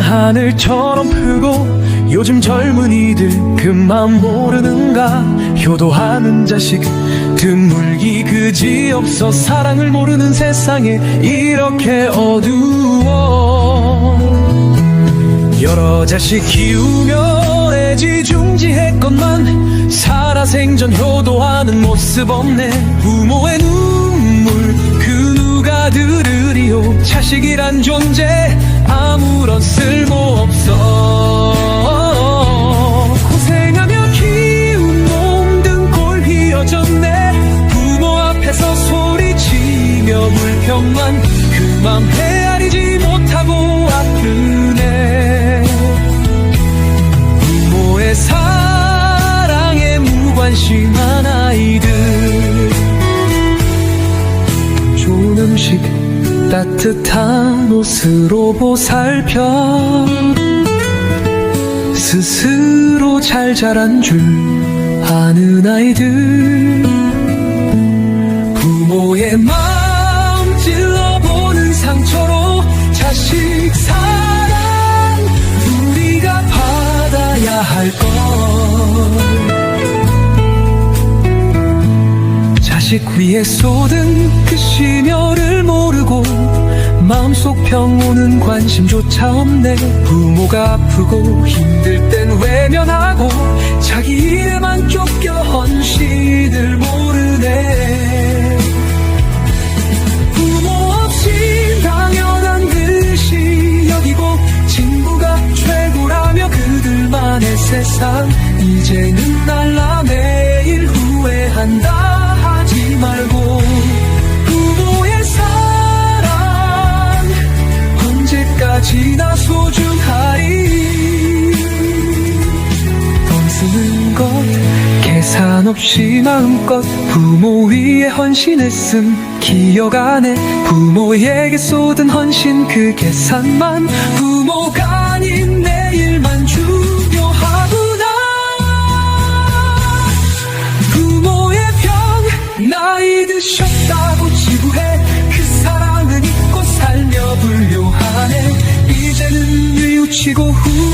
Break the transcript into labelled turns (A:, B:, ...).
A: 하늘처럼 크고 요즘 젊은이들 그 맘 모르는가? 효도하는 자식 드물기 그지없어 사랑을 모르는 세상에 이렇게 어두워. 여러 자식 키우며 애지중지했건만 살아생전 효도하는 모습 없네. 부모의 그 누가 들으리요? 자식이란 존재 아무런 쓸모없어. 고생하며 키운 몸 등골 휘어졌네. 부모 앞에서 소리치며 불평만 그맘헤 음식 따뜻한 옷으로 보살펴. 스스로 잘 자란 줄 아는 아이들. 부모의 마음 찔러보는 상처로 자식 사랑 우리가 받아야 할 것. 자식 위에 쏟은 그 심혈을 모르고 마음속 병오는 관심조차 없네. 부모가 아프고 힘들 땐 외면하고 자기 일에만 쫓겨 헌신을 모르네. 부모 없이 당연한 듯이 여기고 친구가 최고라며 그들만의 세상 이제는 날라 매일 후회한다 하지 말고 없이 마음껏 부모 위에 헌신했음. 기억 안에 부모에게 쏟은 헌신. 그 계산만 부모가 아닌 내일만 중요하구나. 부모의 병 나이 드셨다고 지루해. 그 사랑은 잊고 살며 불효하네. 이제는 뉘우치고 말고